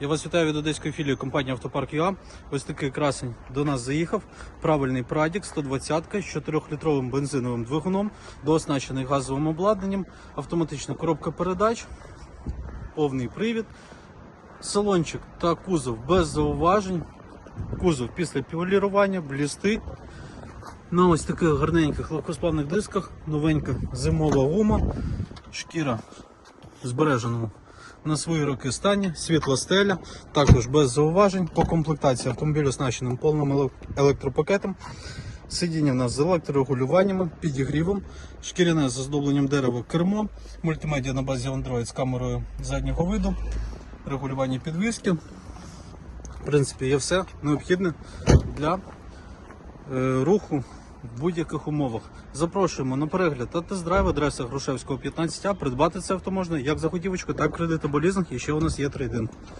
Я вас вітаю від одеської філії компанії Автопарк ЮА. Ось такий красень до нас заїхав. Правильний Прадік 120 з 4-літровим бензиновим двигуном, дооснащений газовим обладнанням, автоматична коробка передач, повний привід, салончик та кузов без зауважень. Кузов після піволірування, блістить. На ось таких гарненьких легкосплавних дисках, новенька зимова гума, шкіра в збереженому на свої роки стані, світла стеля, також без зауважень. По комплектації автомобіль оснащеним повним електропакетом. Сидіння в нас з електрорегулюваннями, підігрівом, шкіряне з оздобленням дерева кермо, мультимедіа на базі Android з камерою заднього виду, регулювання підвіски. В принципі, є все необхідне для е, руху в будь-яких умовах. Запрошуємо на перегляд та тест-драйв адреса Грушевського 15А. Придбати це авто можна як за готівочку, так і кредит. І ще у нас є трейдинг.